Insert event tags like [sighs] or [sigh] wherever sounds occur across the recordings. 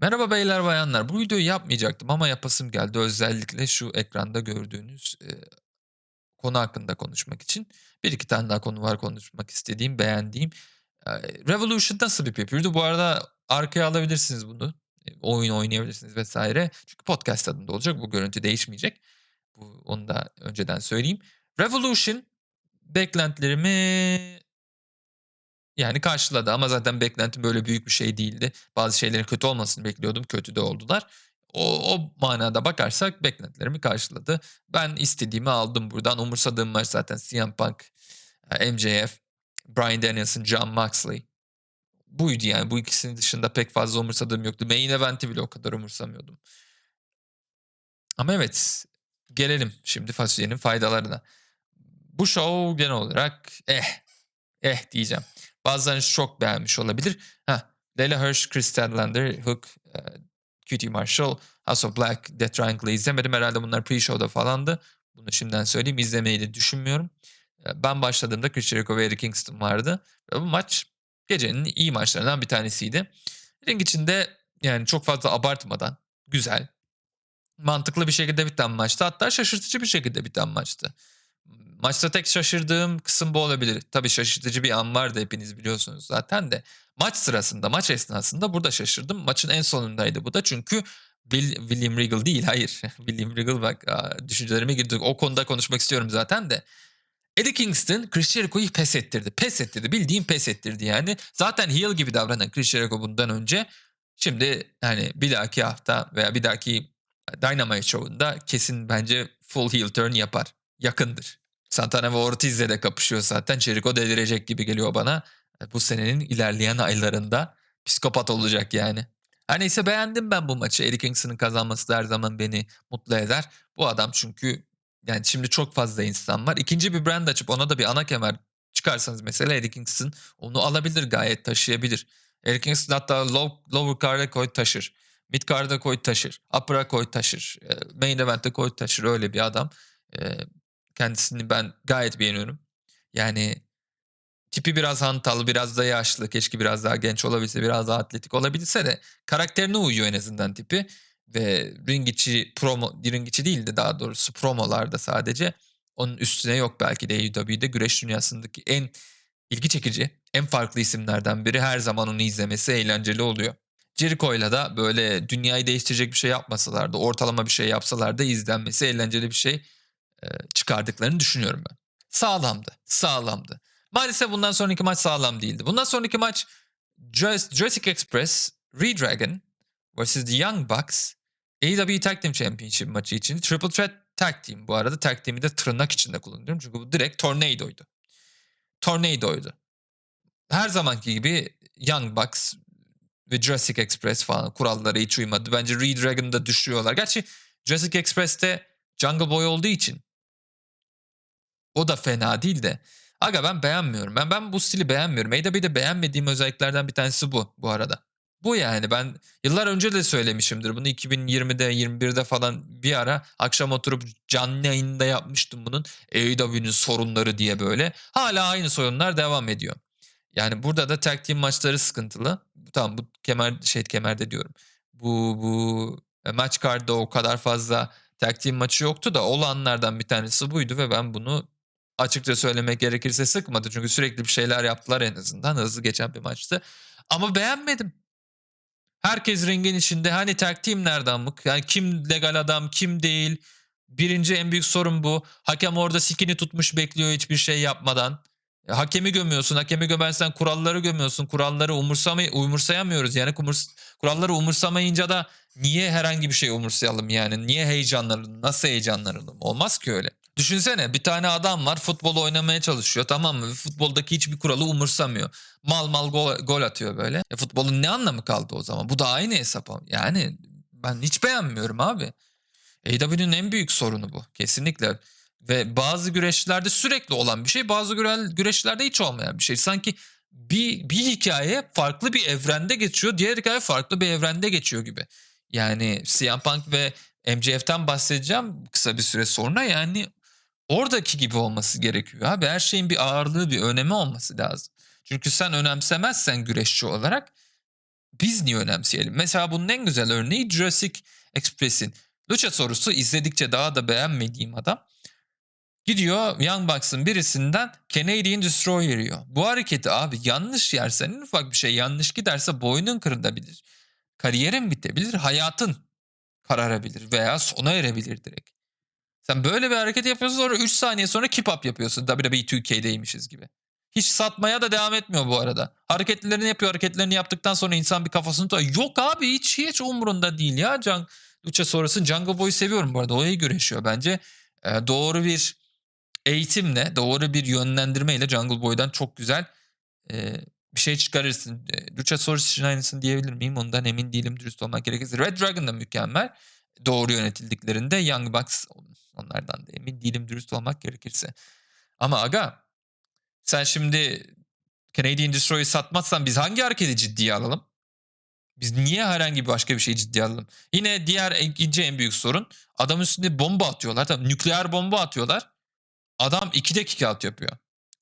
Merhaba beyler bayanlar. Bu videoyu yapmayacaktım ama yapasım geldi. Özellikle şu ekranda gördüğünüz e, konu hakkında konuşmak için. Bir iki tane daha konu var konuşmak istediğim, beğendiğim. E, Revolution nasıl bir pay Bu arada arkaya alabilirsiniz bunu. E, oyun oynayabilirsiniz vesaire. Çünkü podcast adında olacak. Bu görüntü değişmeyecek. Bu, onu da önceden söyleyeyim. Revolution beklentilerimi yani karşıladı ama zaten beklentim böyle büyük bir şey değildi. Bazı şeylerin kötü olmasını bekliyordum. Kötü de oldular. O, o manada bakarsak beklentilerimi karşıladı. Ben istediğimi aldım buradan. Umursadığım maç zaten CM Punk, e, MJF, Bryan Danielson, John Moxley. Buydu yani. Bu ikisinin dışında pek fazla umursadığım yoktu. Main event'i bile o kadar umursamıyordum. Ama evet gelelim şimdi fasulyenin faydalarına. Bu show genel olarak eh eh diyeceğim. Bazılarınız çok beğenmiş olabilir. Heh, Layla Hirsch, Chris Statlander, Hook, e, QT Marshall, House of Black, Death Triangle'ı izlemedim. Herhalde bunlar pre-show'da falandı. Bunu şimdiden söyleyeyim. İzlemeyi de düşünmüyorum. E, ben başladığımda Chris Jericho ve Eddie Kingston vardı. Bu maç gecenin iyi maçlarından bir tanesiydi. Ring içinde yani çok fazla abartmadan güzel, mantıklı bir şekilde biten maçtı. Hatta şaşırtıcı bir şekilde biten maçtı. Maçta tek şaşırdığım kısım bu olabilir. Tabii şaşırtıcı bir an vardı hepiniz biliyorsunuz zaten de. Maç sırasında, maç esnasında burada şaşırdım. Maçın en sonundaydı bu da çünkü Bill, William Regal değil hayır. [laughs] William Regal bak düşüncelerime girdi. O konuda konuşmak istiyorum zaten de. Eddie Kingston Chris Jericho'yu pes ettirdi. Pes ettirdi. Bildiğim pes ettirdi yani. Zaten heel gibi davranan Chris Jericho bundan önce. Şimdi hani bir dahaki hafta veya bir dahaki Dynamite Show'unda kesin bence full heel turn yapar. Yakındır. Santana ve Ortiz'le de kapışıyor zaten. Jericho delirecek gibi geliyor bana. E, bu senenin ilerleyen aylarında psikopat olacak yani. Her neyse beğendim ben bu maçı. Eddie Kingston'ın kazanması da her zaman beni mutlu eder. Bu adam çünkü yani şimdi çok fazla insan var. İkinci bir brand açıp ona da bir ana kemer çıkarsanız mesela Eddie Kingston onu alabilir gayet taşıyabilir. Eddie Kingston hatta low, lower card'a koy taşır. Mid card'a koy taşır. Upper'a koy taşır. E, main event'e koy taşır. Öyle bir adam. Kendisini ben gayet beğeniyorum. Yani tipi biraz hantal, biraz da yaşlı. Keşke biraz daha genç olabilse, biraz daha atletik olabilse de karakterine uyuyor en azından tipi. Ve ring içi promo, ring içi değil de daha doğrusu promolarda sadece onun üstüne yok belki de AEW'de güreş dünyasındaki en ilgi çekici, en farklı isimlerden biri. Her zaman onu izlemesi eğlenceli oluyor. Jericho'yla da böyle dünyayı değiştirecek bir şey yapmasalar da ortalama bir şey yapsalar da izlenmesi eğlenceli bir şey çıkardıklarını düşünüyorum ben. Sağlamdı. Sağlamdı. Maalesef bundan sonraki maç sağlam değildi. Bundan sonraki maç Jurassic Express, Redragon vs. The Young Bucks AEW Tag Team Championship maçı için Triple Threat Tag Team. Bu arada Tag Team'i de tırnak içinde kullanıyorum. Çünkü bu direkt Tornado'ydu. Tornado'ydu. Her zamanki gibi Young Bucks ve Jurassic Express falan kurallara hiç uymadı. Bence Redragon'ı da düşürüyorlar. Gerçi Jurassic Express'te Jungle Boy olduğu için o da fena değil de. Aga ben beğenmiyorum. Ben ben bu stili beğenmiyorum. AW'de beğenmediğim özelliklerden bir tanesi bu bu arada. Bu yani ben yıllar önce de söylemişimdir bunu 2020'de 21'de falan bir ara akşam oturup canlı yayında yapmıştım bunun AEW'nin sorunları diye böyle. Hala aynı sorunlar devam ediyor. Yani burada da tag team maçları sıkıntılı. Tamam bu kemer şey kemerde diyorum. Bu bu e, maç kartda o kadar fazla tag team maçı yoktu da olanlardan bir tanesi buydu ve ben bunu açıkça söylemek gerekirse sıkmadı. Çünkü sürekli bir şeyler yaptılar en azından. Hızlı geçen bir maçtı. Ama beğenmedim. Herkes ringin içinde. Hani tag team nereden mı? Yani kim legal adam, kim değil. Birinci en büyük sorun bu. Hakem orada sikini tutmuş bekliyor hiçbir şey yapmadan. Hakemi gömüyorsun. Hakemi gömersen kuralları gömüyorsun. Kuralları umursamay umursayamıyoruz. Yani umurs kuralları umursamayınca da niye herhangi bir şey umursayalım yani? Niye heyecanlanalım? Nasıl heyecanlanalım? Olmaz ki öyle. Düşünsene bir tane adam var futbol oynamaya çalışıyor tamam mı? Futboldaki hiçbir kuralı umursamıyor. Mal mal gol, gol atıyor böyle. E, futbolun ne anlamı kaldı o zaman? Bu da aynı hesap. Yani ben hiç beğenmiyorum abi. AEW'nin en büyük sorunu bu. Kesinlikle. Ve bazı güreşlerde sürekli olan bir şey, bazı güreşlerde hiç olmayan bir şey. Sanki bir, bir hikaye farklı bir evrende geçiyor, diğer hikaye farklı bir evrende geçiyor gibi. Yani CM Punk ve MJF'ten bahsedeceğim kısa bir süre sonra yani oradaki gibi olması gerekiyor abi. Her şeyin bir ağırlığı, bir önemi olması lazım. Çünkü sen önemsemezsen güreşçi olarak biz niye önemseyelim? Mesela bunun en güzel örneği Jurassic Express'in. Luchasaurus'u izledikçe daha da beğenmediğim adam gidiyor Young Bucks'ın birisinden Canadian Destroyer yiyor. Bu hareketi abi yanlış yersen en ufak bir şey yanlış giderse boynun kırılabilir. Kariyerin bitebilir, hayatın kararabilir veya sona erebilir direkt. Sen böyle bir hareket yapıyorsun sonra 3 saniye sonra keep up yapıyorsun. WWE 2K'deymişiz gibi. Hiç satmaya da devam etmiyor bu arada. Hareketlerini yapıyor. Hareketlerini yaptıktan sonra insan bir kafasını tutuyor. Yok abi hiç hiç umurunda değil ya. Can, Lucha sonrası Jungle Boy'u seviyorum bu arada. O iyi güreşiyor bence. Ee, doğru bir eğitimle, doğru bir yönlendirmeyle Jungle Boy'dan çok güzel e, bir şey çıkarırsın. E, Luchasaurus için aynısını diyebilir miyim? Ondan emin değilim dürüst olmak gerekirse. Red Dragon da mükemmel. Doğru yönetildiklerinde Young Bucks onlardan da emin değilim dürüst olmak gerekirse. Ama aga sen şimdi Canadian Destroyer'ı satmazsan biz hangi hareketi ciddiye alalım? Biz niye herhangi başka bir şeyi ciddiye alalım? Yine diğer ikinci en büyük sorun adam üstünde bomba atıyorlar. Tabii nükleer bomba atıyorlar. Adam 2'de kick out yapıyor.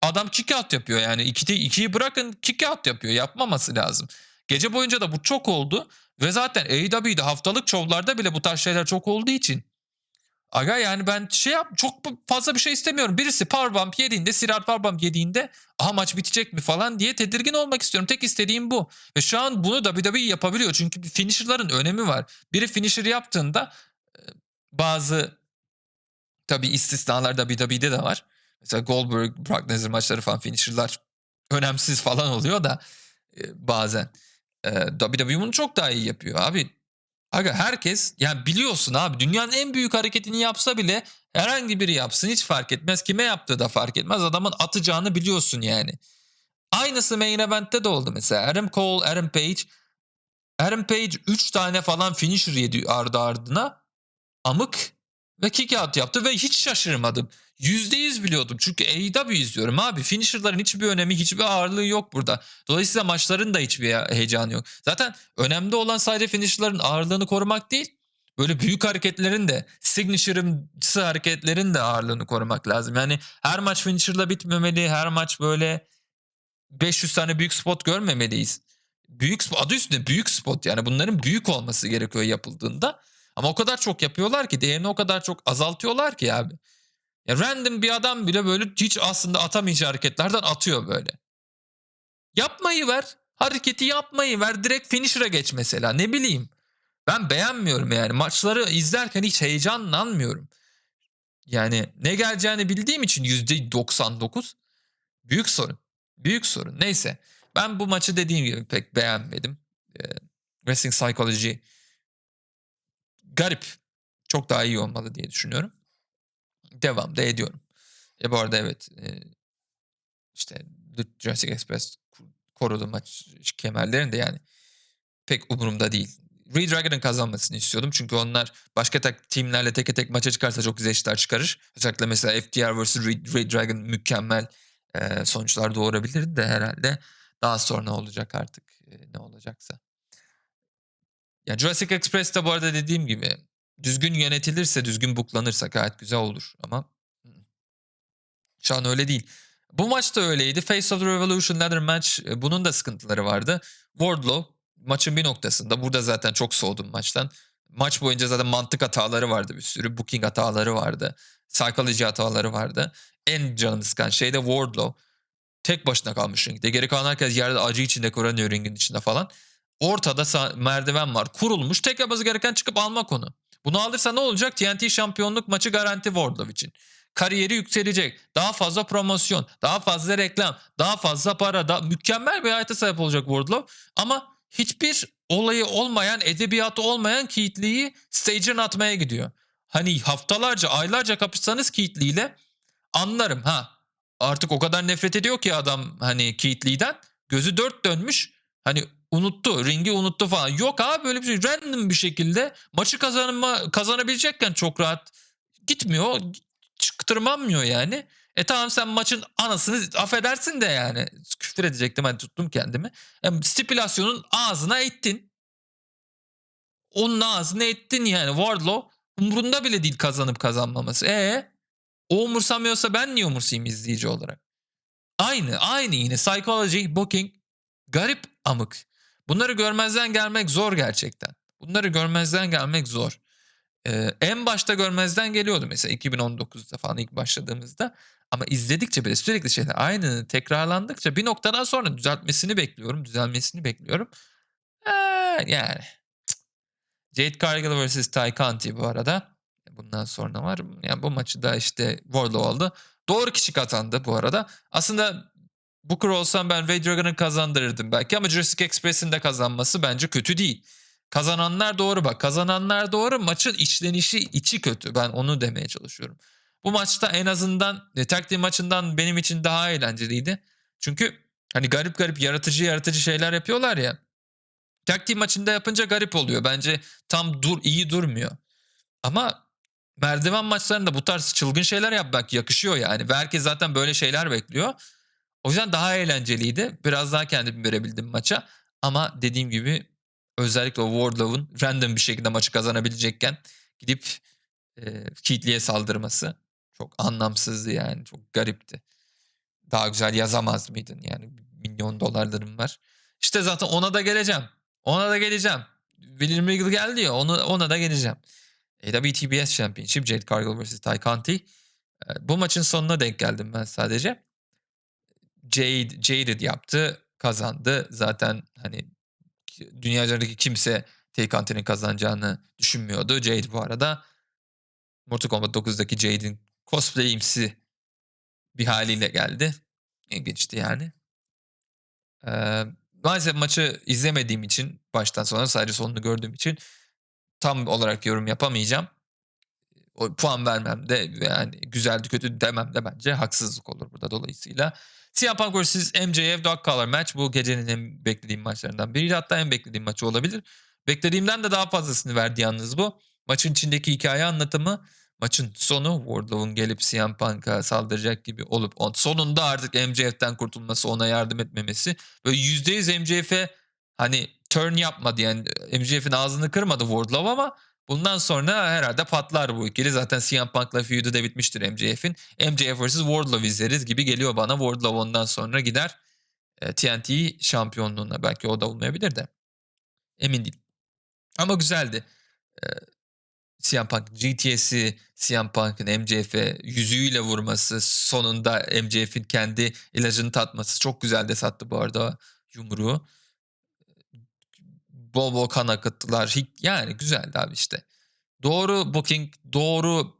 Adam kick out yapıyor yani. 2'de 2'yi bırakın kick out yapıyor. Yapmaması lazım. Gece boyunca da bu çok oldu. Ve zaten AEW'de haftalık şovlarda bile bu tarz şeyler çok olduğu için. Aga yani ben şey yap çok fazla bir şey istemiyorum. Birisi powerbomb yediğinde, Sirar powerbomb yediğinde aha maç bitecek mi falan diye tedirgin olmak istiyorum. Tek istediğim bu. Ve şu an bunu WWE yapabiliyor. Çünkü finisher'ların önemi var. Biri finisher yaptığında bazı tabii istisnalar WWE'de de var. Mesela Goldberg, Brock Lesnar maçları falan finisher'lar önemsiz falan oluyor da bazen. WWE bunu çok daha iyi yapıyor abi. Aga herkes yani biliyorsun abi dünyanın en büyük hareketini yapsa bile herhangi biri yapsın hiç fark etmez. Kime yaptığı da fark etmez. Adamın atacağını biliyorsun yani. Aynısı main event'te de oldu mesela. Adam Cole, Adam Page. Adam Page 3 tane falan finisher yedi ardı ardına. Amık ve kick out yaptı ve hiç şaşırmadım. %100 biliyordum çünkü AEW izliyorum abi. Finisher'ların hiçbir önemi, hiçbir ağırlığı yok burada. Dolayısıyla maçların da hiçbir heyecanı yok. Zaten önemli olan sadece finisher'ların ağırlığını korumak değil. Böyle büyük hareketlerin de, signature'ımsı hareketlerin de ağırlığını korumak lazım. Yani her maç finisher'la bitmemeli, her maç böyle 500 tane büyük spot görmemeliyiz. Büyük adı üstünde büyük spot yani bunların büyük olması gerekiyor yapıldığında. Ama o kadar çok yapıyorlar ki değerini o kadar çok azaltıyorlar ki abi. Ya random bir adam bile böyle hiç aslında atamayacağı hareketlerden atıyor böyle. Yapmayı ver. Hareketi yapmayı ver. Direkt finisher'a geç mesela. Ne bileyim. Ben beğenmiyorum yani. Maçları izlerken hiç heyecanlanmıyorum. Yani ne geleceğini bildiğim için %99 büyük sorun. Büyük sorun. Neyse. Ben bu maçı dediğim gibi pek beğenmedim. Ee, Wrestling Psychology garip. Çok daha iyi olmalı diye düşünüyorum. Devam da ediyorum. E bu arada evet e, işte Jurassic Express korudu maç kemerlerini de yani pek umurumda değil. Red Dragon'ın kazanmasını istiyordum. Çünkü onlar başka tek teamlerle tek tek maça çıkarsa çok güzel işler çıkarır. Özellikle mesela FTR vs. Red, Red Dragon mükemmel e, sonuçlar doğurabilirdi de herhalde. Daha sonra olacak artık e, ne olacaksa. Ya Jurassic Express'te bu arada dediğim gibi düzgün yönetilirse, düzgün buklanırsa gayet güzel olur ama şu an öyle değil. Bu maç da öyleydi. Face of the Revolution Ladder Match e, bunun da sıkıntıları vardı. Wardlow maçın bir noktasında burada zaten çok soğudum maçtan. Maç boyunca zaten mantık hataları vardı bir sürü. Booking hataları vardı. Psychology hataları vardı. En canını sıkan şey de Wardlow. Tek başına kalmış ringde. Geri kalan herkes yerde acı içinde kıvranıyor ringin içinde falan. Ortada merdiven var. Kurulmuş. Tek yapması gereken çıkıp almak onu. Bunu alırsa ne olacak? TNT şampiyonluk maçı garanti Wardlow için. Kariyeri yükselecek. Daha fazla promosyon, daha fazla reklam, daha fazla para, daha mükemmel bir hayata sahip olacak Wardlow. Ama hiçbir olayı olmayan, edebiyatı olmayan Keith stage'in atmaya gidiyor. Hani haftalarca, aylarca kapışsanız Keith ile anlarım ha. Artık o kadar nefret ediyor ki adam hani Keith Gözü dört dönmüş. Hani unuttu. Ringi unuttu falan. Yok abi böyle bir şey. Random bir şekilde maçı kazanma, kazanabilecekken çok rahat gitmiyor. Çıktırmamıyor yani. E tamam sen maçın anasını affedersin de yani. Küfür edecektim hani tuttum kendimi. Yani stipülasyonun ağzına ettin. Onun ağzına ettin yani. Wardlow umurunda bile değil kazanıp kazanmaması. E o umursamıyorsa ben niye umursayayım izleyici olarak? Aynı, aynı yine. Psychology, booking, garip amık. Bunları görmezden gelmek zor gerçekten. Bunları görmezden gelmek zor. Eee, en başta görmezden geliyordu mesela 2019'da falan ilk başladığımızda ama izledikçe böyle sürekli şeyler aynı tekrarlandıkça bir noktadan sonra düzeltmesini bekliyorum, düzelmesini bekliyorum. Eee, yani Jade Cargill vs. Ty Conti bu arada. Bundan sonra var. Yani bu maçı da işte Wardlow aldı. Doğru kişi kazandı bu arada. Aslında Booker olsam ben Wade Dragon'ı kazandırırdım belki ama Jurassic Express'in de kazanması bence kötü değil. Kazananlar doğru bak. Kazananlar doğru. Maçın içlenişi içi kötü. Ben onu demeye çalışıyorum. Bu maçta en azından e, maçından benim için daha eğlenceliydi. Çünkü hani garip garip yaratıcı yaratıcı şeyler yapıyorlar ya. Tag maçında yapınca garip oluyor. Bence tam dur iyi durmuyor. Ama merdiven maçlarında bu tarz çılgın şeyler yapmak yakışıyor yani. Ve zaten böyle şeyler bekliyor. O yüzden daha eğlenceliydi. Biraz daha kendimi verebildim maça. Ama dediğim gibi özellikle o Wardlow'un random bir şekilde maçı kazanabilecekken gidip e, Keith saldırması çok anlamsızdı yani. Çok garipti. Daha güzel yazamaz mıydın yani? Milyon dolarlarım var. İşte zaten ona da geleceğim. Ona da geleceğim. William Regal geldi ya ona, ona da geleceğim. WTBS Championship Jade Cargill vs. Ty Conti. E, bu maçın sonuna denk geldim ben sadece. Jade, Jaded yaptı kazandı. Zaten hani dünya üzerindeki kimse Tay Conti'nin kazanacağını düşünmüyordu. Jade bu arada Mortal Kombat 9'daki Jade'in cosplayimsi bir haliyle geldi. İlginçti yani. Ee, maalesef maçı izlemediğim için baştan sona sadece sonunu gördüğüm için tam olarak yorum yapamayacağım. O puan vermem de yani güzeldi kötü demem de bence haksızlık olur burada dolayısıyla. CM Punk vs. MJF Dog Collar Match bu gecenin en beklediğim maçlarından biriydi. Hatta en beklediğim maçı olabilir. Beklediğimden de daha fazlasını verdi yalnız bu. Maçın içindeki hikaye anlatımı maçın sonu Wardlow'un gelip CM Punk'a saldıracak gibi olup on, sonunda artık MJF'den kurtulması ona yardım etmemesi. Böyle %100 MJF'e hani turn yapmadı yani MJF'in ağzını kırmadı Wardlow ama bundan sonra herhalde patlar bu ikili. Zaten CM Punk'la feud'u da bitmiştir MJF'in. MJF vs. Wardlow izleriz gibi geliyor bana. Wardlow ondan sonra gider e, TNT şampiyonluğuna. Belki o da olmayabilir de. Emin değilim. Ama güzeldi. E, CM Punk GTS'i CM Punk'ın MJF'e yüzüğüyle vurması sonunda MJF'in kendi ilacını tatması çok güzel de sattı bu arada yumruğu. Bol bol kan akıttılar. Yani güzeldi abi işte. Doğru booking, doğru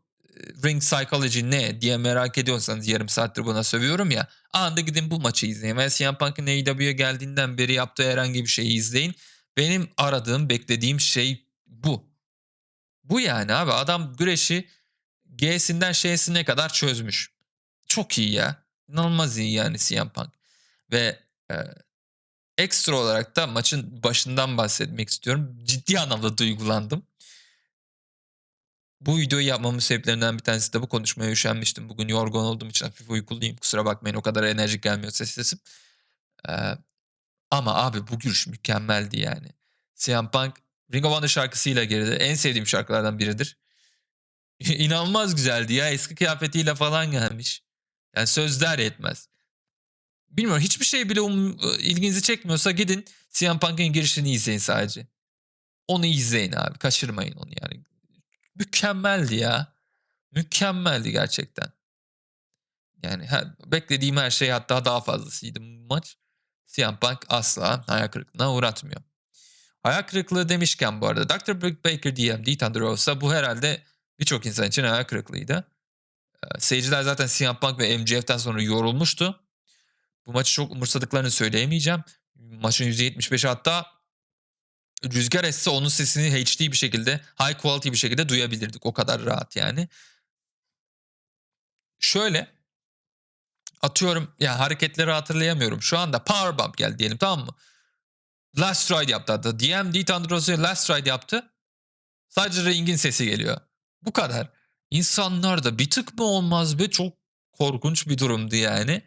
ring psychology ne diye merak ediyorsanız yarım saattir buna sövüyorum ya. Anında gidin bu maçı izleyin. Ve CM Punk'ın AEW'ye geldiğinden beri yaptığı herhangi bir şeyi izleyin. Benim aradığım, beklediğim şey bu. Bu yani abi adam güreşi G'sinden Ş'sine kadar çözmüş. Çok iyi ya. İnanılmaz iyi yani CM Punk. Ve e, ekstra olarak da maçın başından bahsetmek istiyorum. Ciddi anlamda duygulandım. Bu videoyu yapmamın sebeplerinden bir tanesi de bu konuşmaya üşenmiştim. Bugün yorgun olduğum için hafif uykuluyum. Kusura bakmayın o kadar enerjik gelmiyor ses sesim. Ee, ama abi bu gülüş mükemmeldi yani. CM Punk Ring of Honor şarkısıyla girdi. En sevdiğim şarkılardan biridir. [laughs] İnanılmaz güzeldi ya. Eski kıyafetiyle falan gelmiş. Yani sözler yetmez. Bilmiyorum hiçbir şey bile um, ilginizi çekmiyorsa gidin CM Punk'ın girişini izleyin sadece. Onu izleyin abi. Kaçırmayın onu yani. Mükemmeldi ya. Mükemmeldi gerçekten. Yani her, beklediğim her şey hatta daha fazlasıydı bu maç. CM Punk asla hayal kırıklığına uğratmıyor. Hayal kırıklığı demişken bu arada Dr. Brick Baker DMD Thunder Rosa bu herhalde birçok insan için hayal kırıklığıydı. Ee, seyirciler zaten CM Punk ve MJF'ten sonra yorulmuştu. Bu maçı çok umursadıklarını söyleyemeyeceğim. Maçın %75'i hatta rüzgar esse onun sesini HD bir şekilde, high quality bir şekilde duyabilirdik. O kadar rahat yani. Şöyle atıyorum ya hareketleri hatırlayamıyorum. Şu anda powerbomb geldi diyelim tamam mı? Last Ride yaptı hatta. DMD Thunder Last Ride yaptı. Sadece ringin sesi geliyor. Bu kadar. İnsanlar da bir tık mı olmaz be çok korkunç bir durumdu yani.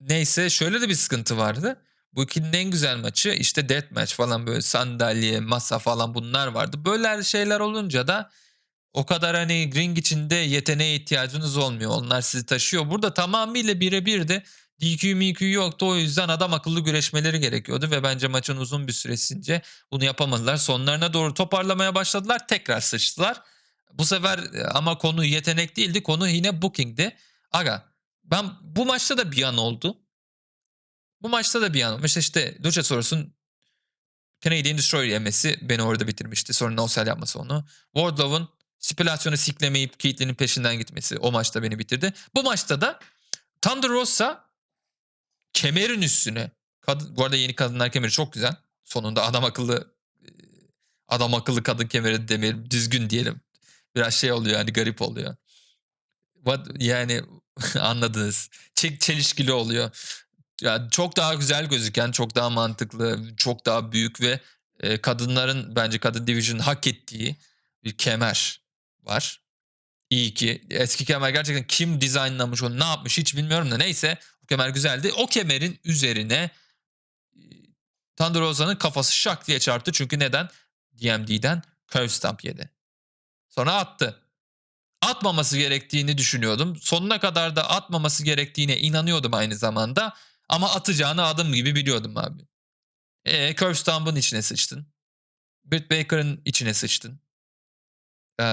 Neyse şöyle de bir sıkıntı vardı. Bu ikinin en güzel maçı işte deathmatch falan böyle sandalye, masa falan bunlar vardı. Böyle şeyler olunca da o kadar hani ring içinde yeteneğe ihtiyacınız olmuyor. Onlar sizi taşıyor. Burada tamamıyla birebir de DQ MQ yoktu. O yüzden adam akıllı güreşmeleri gerekiyordu ve bence maçın uzun bir süresince bunu yapamadılar. Sonlarına doğru toparlamaya başladılar. Tekrar sıçtılar. Bu sefer e, ama konu yetenek değildi. Konu yine booking'di. Aga ben bu maçta da bir an oldu. Bu maçta da bir an olmuş. İşte Luchasaurus'un Canadian Destroyer yemesi beni orada bitirmişti. Sonra no sell yapması onu. Wardlow'un stipülasyonu siklemeyip Keithley'nin peşinden gitmesi o maçta beni bitirdi. Bu maçta da Thunder Rosa kemerin üstüne. Kadın, bu arada yeni kadınlar kemeri çok güzel. Sonunda adam akıllı e, adam akıllı kadın kemeri demeyelim düzgün diyelim. Biraz şey oluyor yani garip oluyor. What, yani [laughs] anladınız. Çek çelişkili oluyor. Yani çok daha güzel gözüken, çok daha mantıklı, çok daha büyük ve e, kadınların bence kadın division hak ettiği bir kemer var. İyi ki. Eski kemer gerçekten kim dizaynlamış onu ne yapmış hiç bilmiyorum da neyse o kemer güzeldi. O kemerin üzerine e, Thunder Rosa'nın kafası şak diye çarptı. Çünkü neden? DMD'den curve stamp yedi. Sonra attı. Atmaması gerektiğini düşünüyordum. Sonuna kadar da atmaması gerektiğine inanıyordum aynı zamanda. Ama atacağını adım gibi biliyordum abi. E, curve stamp'ın içine sıçtın. Britt Baker'ın içine sıçtın. Ee,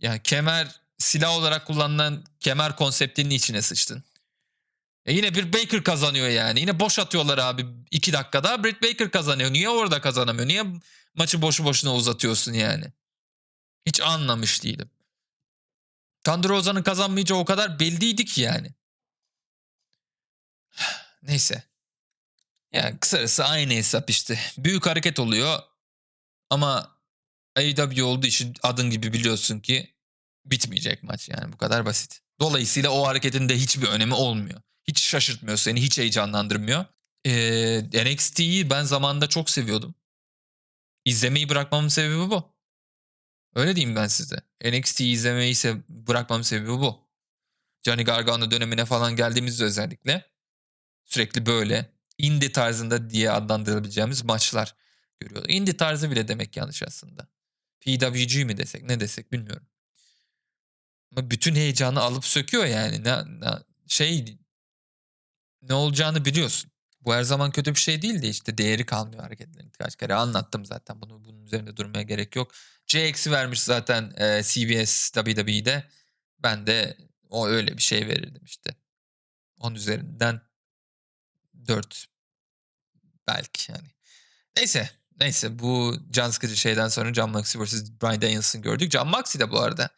yani kemer silah olarak kullanılan kemer konseptinin içine sıçtın. E yine bir Baker kazanıyor yani. Yine boş atıyorlar abi. iki dakikada Britt Baker kazanıyor. Niye orada kazanamıyor? Niye maçı boşu boşuna uzatıyorsun yani? Hiç anlamış değilim. Thunder Rosa'nın kazanmayacağı o kadar belliydi ki yani. [sighs] Neyse. Yani kısacası aynı hesap işte. Büyük hareket oluyor ama AEW olduğu için adın gibi biliyorsun ki bitmeyecek maç yani bu kadar basit. Dolayısıyla o hareketin de hiçbir önemi olmuyor. Hiç şaşırtmıyor seni, hiç heyecanlandırmıyor. Ee, NXT'yi ben zamanında çok seviyordum. İzlemeyi bırakmamın sebebi bu. Öyle diyeyim ben size. NXT'yi izlemeyi ise bırakmamın sebebi bu. Johnny Gargano dönemine falan geldiğimizde özellikle sürekli böyle indie tarzında diye adlandırabileceğimiz maçlar görüyoruz. Indie tarzı bile demek yanlış aslında. PWG mi desek ne desek bilmiyorum. Ama bütün heyecanı alıp söküyor yani. Ne, ne, şey ne olacağını biliyorsun. Bu her zaman kötü bir şey değil de işte değeri kalmıyor hareketlerin. Kaç kere anlattım zaten bunu bunun üzerinde durmaya gerek yok. CX'i vermiş zaten e, CBS WWE'de. Ben de o öyle bir şey verirdim işte. 10 üzerinden 4 belki yani. Neyse. Neyse bu can sıkıcı şeyden sonra John Moxley vs. Brian Danielson gördük. John Moxley de bu arada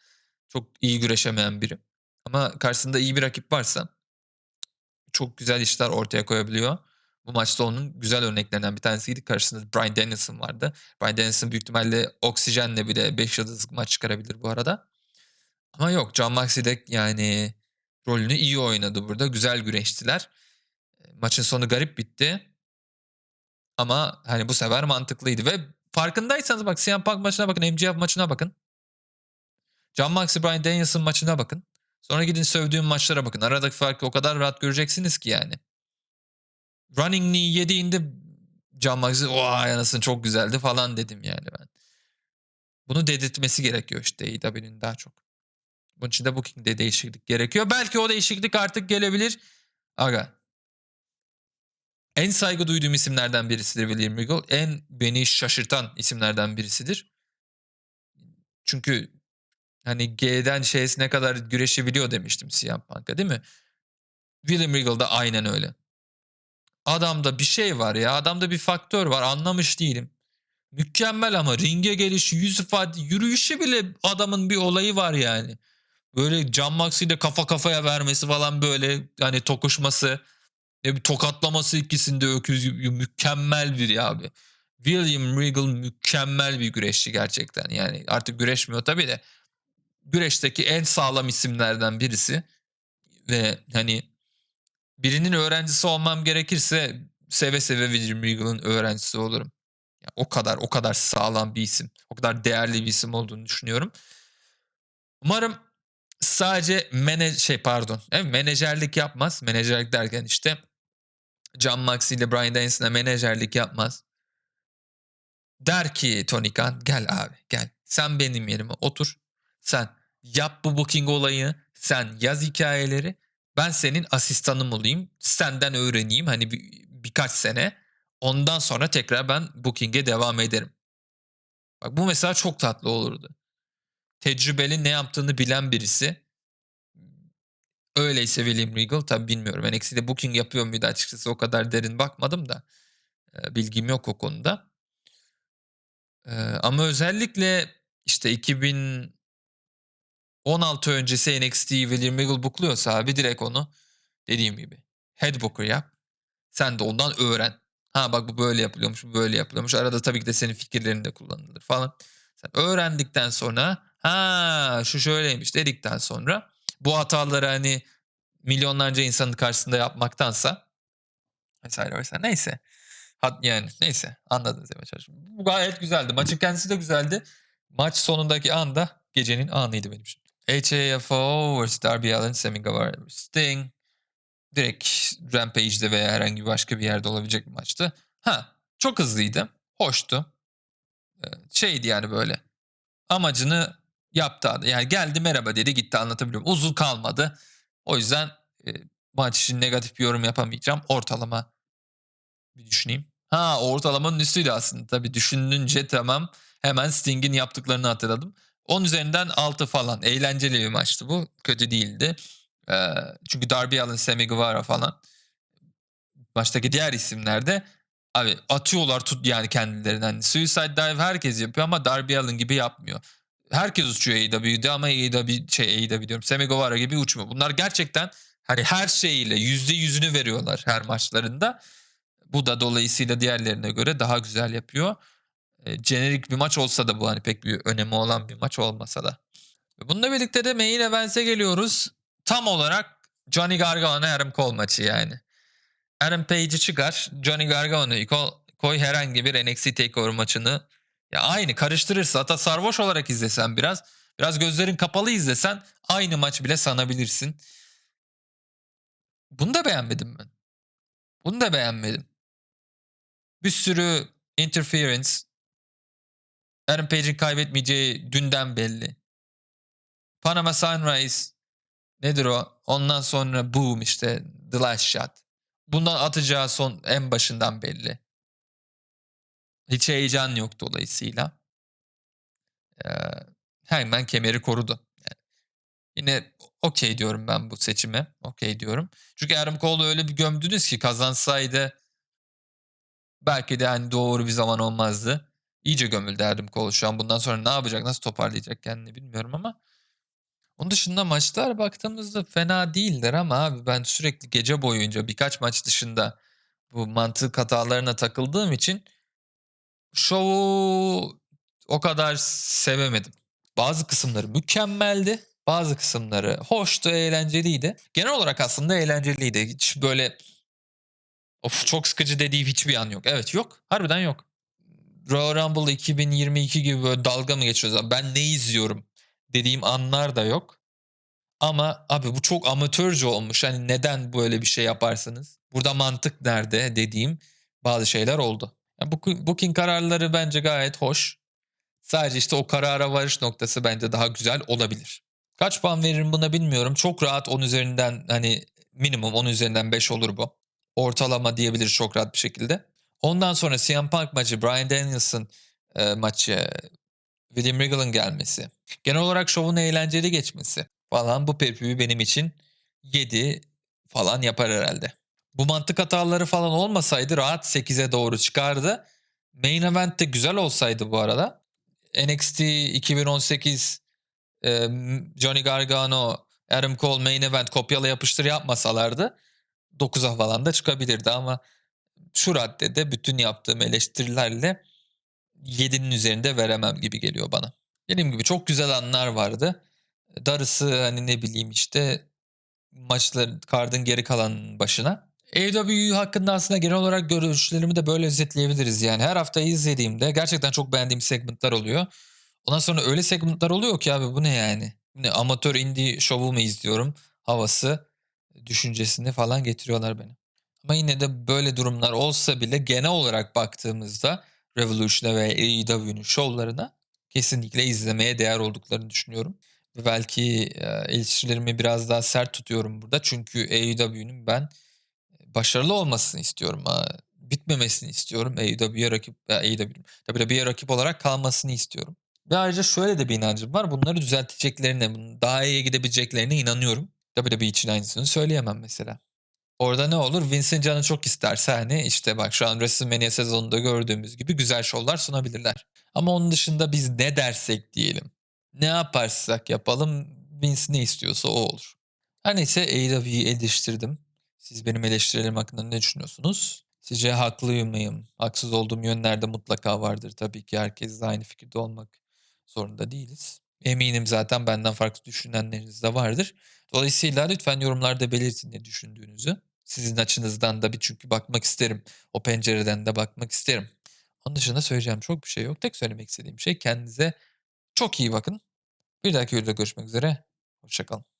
çok iyi güreşemeyen biri. Ama karşısında iyi bir rakip varsa çok güzel işler ortaya koyabiliyor. Bu maçta onun güzel örneklerinden bir tanesiydi. Karşısında Brian Danielson vardı. Brian Danielson büyük ihtimalle oksijenle bile 5 yıldızlık maç çıkarabilir bu arada. Ama yok Moxley de yani rolünü iyi oynadı burada. Güzel güreştiler. Maçın sonu garip bitti. Ama hani bu sefer mantıklıydı ve farkındaysanız bak CM Punk maçına bakın, MJF maçına bakın. John Moxley, Brian Danielson maçına bakın. Sonra gidin sövdüğüm maçlara bakın. Aradaki farkı o kadar rahat göreceksiniz ki yani. Running knee yediğinde John Moxley vay anasını çok güzeldi falan dedim yani ben. Bunu dedirtmesi gerekiyor işte AEW'nin daha çok. Bunun için de booking'de değişiklik gerekiyor. Belki o değişiklik artık gelebilir. Aga en saygı duyduğum isimlerden birisidir William Regal. En beni şaşırtan isimlerden birisidir. Çünkü hani G'den ne kadar güreşebiliyor demiştim CM Punk'a değil mi? William Regal da aynen öyle. Adamda bir şey var ya. Adamda bir faktör var. Anlamış değilim. Mükemmel ama ringe gelişi, yüz ifade, yürüyüşü bile adamın bir olayı var yani. Böyle John Moxley'de kafa kafaya vermesi falan böyle hani tokuşması. E, bir tokatlaması ikisinde öküz gibi mükemmel biri abi. William Regal mükemmel bir güreşçi gerçekten. Yani artık güreşmiyor tabii de güreşteki en sağlam isimlerden birisi ve hani birinin öğrencisi olmam gerekirse seve seve William Regal'ın öğrencisi olurum. Yani o kadar o kadar sağlam bir isim. O kadar değerli bir isim olduğunu düşünüyorum. Umarım sadece mene şey pardon. Evet, menajerlik yapmaz. Menajerlik derken işte John Moxley ile Brian Danielson'a menajerlik yapmaz. Der ki Tony Khan gel abi gel. Sen benim yerime otur. Sen yap bu booking olayını. Sen yaz hikayeleri. Ben senin asistanım olayım. Senden öğreneyim hani bir, birkaç sene. Ondan sonra tekrar ben booking'e devam ederim. Bak bu mesela çok tatlı olurdu. Tecrübeli ne yaptığını bilen birisi. Öyleyse William Regal tabi bilmiyorum. NXT'de booking yapıyor muydu açıkçası o kadar derin bakmadım da. E, bilgim yok o konuda. E, ama özellikle işte 2016 öncesi NXT'yi William Regal bookluyorsa abi direkt onu dediğim gibi head booker yap. Sen de ondan öğren. Ha bak bu böyle yapılıyormuş, bu böyle yapılıyormuş. Arada tabii ki de senin fikirlerin de kullanılır falan. Sen öğrendikten sonra ha şu şöyleymiş dedikten sonra bu hataları hani milyonlarca insanın karşısında yapmaktansa vesaire vesaire neyse. Hat yani neyse anladınız demeye çalışıyorum. Bu gayet güzeldi. Maçın kendisi de güzeldi. Maç sonundaki anda gecenin anıydı benim için. HAFO vs Darby Allin, Sammy Guevara Sting. Direkt Rampage'de veya herhangi başka bir yerde olabilecek bir maçtı. Ha çok hızlıydı. Hoştu. Ee, şeydi yani böyle. Amacını yaptı. Yani geldi merhaba dedi gitti anlatabiliyor muyum? Uzun kalmadı. O yüzden e, maç için negatif bir yorum yapamayacağım. Ortalama bir düşüneyim. Ha ortalamanın üstüydü aslında. Tabii düşününce tamam. Hemen Sting'in yaptıklarını hatırladım. 10 üzerinden 6 falan. Eğlenceli bir maçtı bu. Kötü değildi. Ee, çünkü Darby Allin, Sammy Guevara falan. Maçtaki diğer isimler de abi atıyorlar tut yani kendilerini. Hani Suicide Dive herkes yapıyor ama Darby Allin gibi yapmıyor. Herkes uçuyor AEW'de ama AEW şey AEW diyorum. Sammy Guevara gibi uçmuyor. Bunlar gerçekten hani her şeyiyle yüzde yüzünü veriyorlar her maçlarında. Bu da dolayısıyla diğerlerine göre daha güzel yapıyor. E, jenerik bir maç olsa da bu hani pek bir önemi olan bir maç olmasa da. Bununla birlikte de main event'e geliyoruz. Tam olarak Johnny Gargano Adam Cole maçı yani. Adam Page'i çıkar. Johnny Gargano'yu koy herhangi bir NXT TakeOver maçını. Ya aynı karıştırırsa hatta sarhoş olarak izlesen biraz. Biraz gözlerin kapalı izlesen aynı maç bile sanabilirsin. Bunu da beğenmedim ben. Bunu da beğenmedim. Bir sürü interference. Aaron Page'in kaybetmeyeceği dünden belli. Panama Sunrise nedir o? Ondan sonra boom işte the last shot. Bundan atacağı son en başından belli. Hiç heyecan yok dolayısıyla. Ee, hemen kemeri korudu. Yani yine okey diyorum ben bu seçime. Okey diyorum. Çünkü Adam Cole'u öyle bir gömdünüz ki kazansaydı belki de hani doğru bir zaman olmazdı. İyice gömüldü Adam Cole şu an. Bundan sonra ne yapacak, nasıl toparlayacak kendini bilmiyorum ama onun dışında maçlar baktığımızda fena değiller ama abi ben sürekli gece boyunca birkaç maç dışında bu mantık hatalarına takıldığım için şovu o kadar sevemedim. Bazı kısımları mükemmeldi. Bazı kısımları hoştu, eğlenceliydi. Genel olarak aslında eğlenceliydi. Hiç böyle of çok sıkıcı dediği hiçbir an yok. Evet yok. Harbiden yok. Royal Rumble 2022 gibi böyle dalga mı geçiyoruz? Ben ne izliyorum dediğim anlar da yok. Ama abi bu çok amatörce olmuş. Hani neden böyle bir şey yaparsınız? Burada mantık nerede dediğim bazı şeyler oldu. Yani booking kararları bence gayet hoş. Sadece işte o karara varış noktası bence daha güzel olabilir. Kaç puan veririm buna bilmiyorum. Çok rahat 10 üzerinden hani minimum 10 üzerinden 5 olur bu. Ortalama diyebiliriz çok rahat bir şekilde. Ondan sonra CM Punk maçı, Brian Danielson e, maçı, William Regal'ın gelmesi. Genel olarak şovun eğlenceli geçmesi falan bu pay benim için 7 falan yapar herhalde. Bu mantık hataları falan olmasaydı rahat 8'e doğru çıkardı. Main event de güzel olsaydı bu arada. NXT 2018 e, Johnny Gargano, Adam Cole main event kopyala yapıştır yapmasalardı 9'a falan da çıkabilirdi ama şu raddede bütün yaptığım eleştirilerle 7'nin üzerinde veremem gibi geliyor bana. Dediğim gibi çok güzel anlar vardı. Darısı hani ne bileyim işte maçlar kardın geri kalan başına. AEW hakkında aslında genel olarak görüşlerimi de böyle özetleyebiliriz yani. Her hafta izlediğimde gerçekten çok beğendiğim segmentler oluyor. Ondan sonra öyle segmentler oluyor ki abi bu ne yani? Ne amatör indie şovu mu izliyorum havası düşüncesini falan getiriyorlar beni. Ama yine de böyle durumlar olsa bile genel olarak baktığımızda Revolution'a ve AEW'nin şovlarına kesinlikle izlemeye değer olduklarını düşünüyorum. Belki, eee, eleştirilerimi biraz daha sert tutuyorum burada. Çünkü AEW'nin ben başarılı olmasını istiyorum. Aaa, bitmemesini istiyorum. AEW'ye rakip eee, AEW diyorum, WWE'ye rakip olarak kalmasını istiyorum. Ve ayrıca şöyle de bir inancım var. Bunları düzelteceklerine, daha iyiye gidebileceklerine inanıyorum. WWE için aynısını söyleyemem mesela. Orada ne olur? Vince'in canı çok isterse, hani, işte, bak şu an WrestleMania sezonunda gördüğümüz gibi güzel şovlar sunabilirler. Ama onun dışında biz ne dersek diyelim, ne yaparsak yapalım Vince ne istiyorsa o olur. Her neyse AEW'yi eleştirdim. Siz benim eleştirilerim hakkında ne düşünüyorsunuz? Sizce haklı mıyım? Haksız olduğum yönler de mutlaka vardır tabii ki. Herkesle aynı fikirde olmak zorunda değiliz. Eminim zaten benden farklı düşünenleriniz de vardır. Dolayısıyla lütfen yorumlarda belirtin ne düşündüğünüzü. Sizin açınızdan da bir çünkü bakmak isterim. O pencereden de bakmak isterim. Onun dışında söyleyeceğim çok bir şey yok. Tek söylemek istediğim şey kendinize çok iyi bakın. Bir dahaki videoda görüşmek üzere. Hoşça kalın.